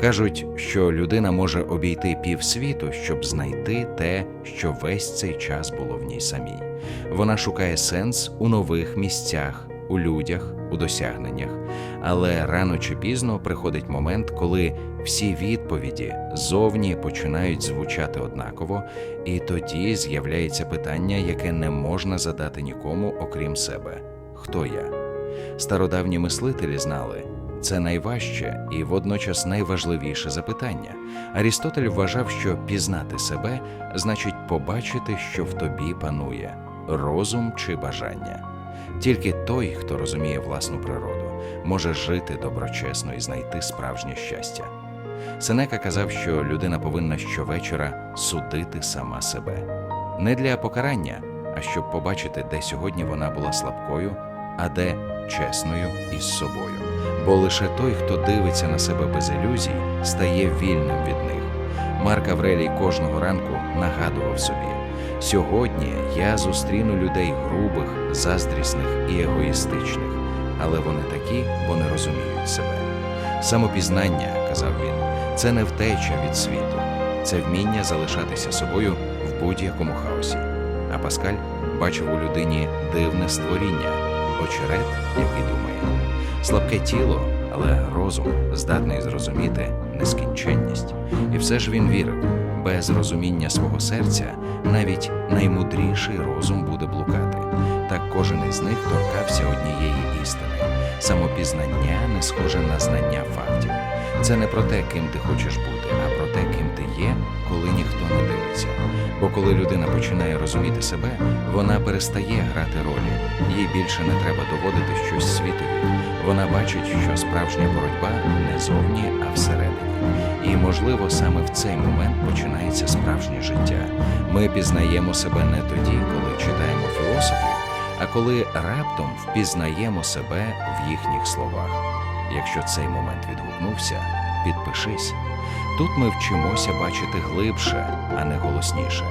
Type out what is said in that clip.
Кажуть, що людина може обійти півсвіту, щоб знайти те, що весь цей час було в ній самій. Вона шукає сенс у нових місцях, у людях, у досягненнях. Але рано чи пізно приходить момент, коли всі відповіді зовні починають звучати однаково, і тоді з'являється питання, яке не можна задати нікому, окрім себе: хто я? Стародавні мислителі знали. Це найважче і водночас найважливіше запитання. Арістотель вважав, що пізнати себе значить побачити, що в тобі панує розум чи бажання. Тільки той, хто розуміє власну природу, може жити доброчесно і знайти справжнє щастя. Сенека казав, що людина повинна щовечора судити сама себе не для покарання, а щоб побачити, де сьогодні вона була слабкою, а де чесною із собою. Бо лише той, хто дивиться на себе без ілюзій, стає вільним від них. Марк Аврелій кожного ранку нагадував собі: сьогодні я зустріну людей грубих, заздрісних і егоїстичних, але вони такі, бо не розуміють себе. Самопізнання, казав він, це не втеча від світу, це вміння залишатися собою в будь-якому хаосі. А Паскаль бачив у людині дивне створіння, очерет, який думає. Слабке тіло, але розум здатний зрозуміти нескінченність. І все ж він вірив, без розуміння свого серця навіть наймудріший розум буде блукати. Так кожен із них торкався однієї істини. Самопізнання не схоже на знання фактів. Це не про те, ким ти хочеш бути, а про те, ким є, коли ніхто не дивиться. Бо коли людина починає розуміти себе, вона перестає грати ролі. Їй більше не треба доводити щось світові. Вона бачить, що справжня боротьба не зовні, а всередині. І, можливо, саме в цей момент починається справжнє життя. Ми пізнаємо себе не тоді, коли читаємо філософів, а коли раптом впізнаємо себе в їхніх словах. Якщо цей момент відгукнувся, підпишись. Тут ми вчимося бачити глибше, а не голосніше.